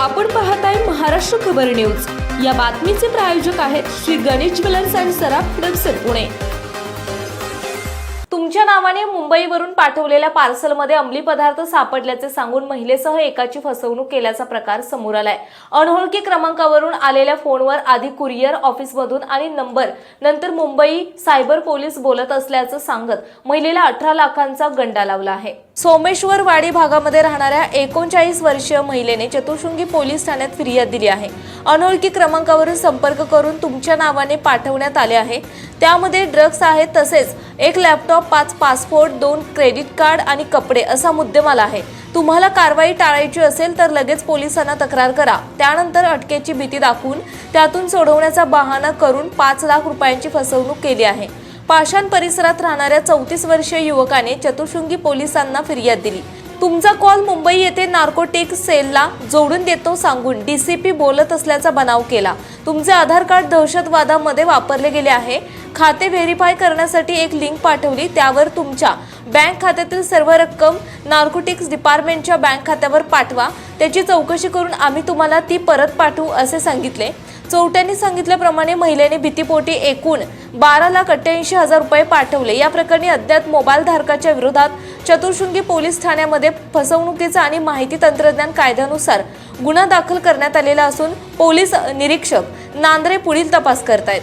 आपण पाहताय महाराष्ट्र खबर न्यूज. या बातमीचे प्रायोजक आहेत श्री गणेश ज्वेलर्स अँड सराफ हडपसर पुणे. तुमच्या नावाने मुंबईवरून पाठवलेल्या पार्सलमध्ये अंमली पदार्थ सापडल्याचे सांगून महिलेसह एकाची फसवणूक केल्याचा प्रकार समोर आलाय. अनोळखी क्रमांकावरून आलेल्या फोनवर आधी कुरिअर ऑफिसमधून आणि नंबर नंतर मुंबई सायबर पोलीस बोलत असल्याचं सांगत महिलेला अठरा लाखांचा गंडा लावला आहे. सोमेश्वर वाडी भागामध्ये राहणाऱ्या एकोणचाळीस वर्षीय महिलेने चतुर्शृंगी पोलीस ठाण्यात फिर्याद दिली आहे. अनोळखी क्रमांकावरून संपर्क करून तुमच्या नावाने पाठवण्यात आले आहे. त्यामध्ये ड्रग्स आहेत तसेच एक लॅपटॉप पाच पासपोर्ट दोन क्रेडिट कार्ड आणि कपडे असा मुद्देमाल आहे. तुम्हाला कारवाई टाळायची असेल तर लगेच पोलिसांना तक्रार करा. त्यानंतर अटकेची भीती दाखवून त्यातून सोडवण्याचा बहाणा करून पाच लाख रुपयांची फसवणूक केली आहे. पाषाण परिसरात राहणाऱ्या चौतीस वर्षीय युवकाने चतुर्शृंगी पोलिसांना फिर्याद दिली. तुमचा कॉल मुंबई येथे नार्कोटिक सेलला जोडून देतो सांगून डीसीपी बोलत असल्याचा बनाव केला. तुमचे आधार कार्ड दहशतवादामध्ये वापरले गेले आहे. खाते व्हेरीफाय करण्यासाठी एक लिंक पाठवली त्यावर तुमच्या बँक खात्यातील सर्व रक्कम नार्कोटिक्स डिपार्टमेंटच्या बँक खात्यावर पाठवा. त्याची चौकशी करून आम्ही तुम्हाला ती परत पाठवू असे सांगितले. चोरट्यांनी सांगितल्याप्रमाणे महिलेने भीतीपोटी एकूण बारा लाख अठ्ठ्याऐंशी हजार रुपये पाठवले. या प्रकरणी अद्याप मोबाईल धारकाच्या विरोधात चतुर्शृंगी पोलीस ठाण्यामध्ये फसवणुकीचा आणि माहिती तंत्रज्ञान कायद्यानुसार गुन्हा दाखल करण्यात आलेला असून पोलीस निरीक्षक नांद्रे पुढील तपास करतायत.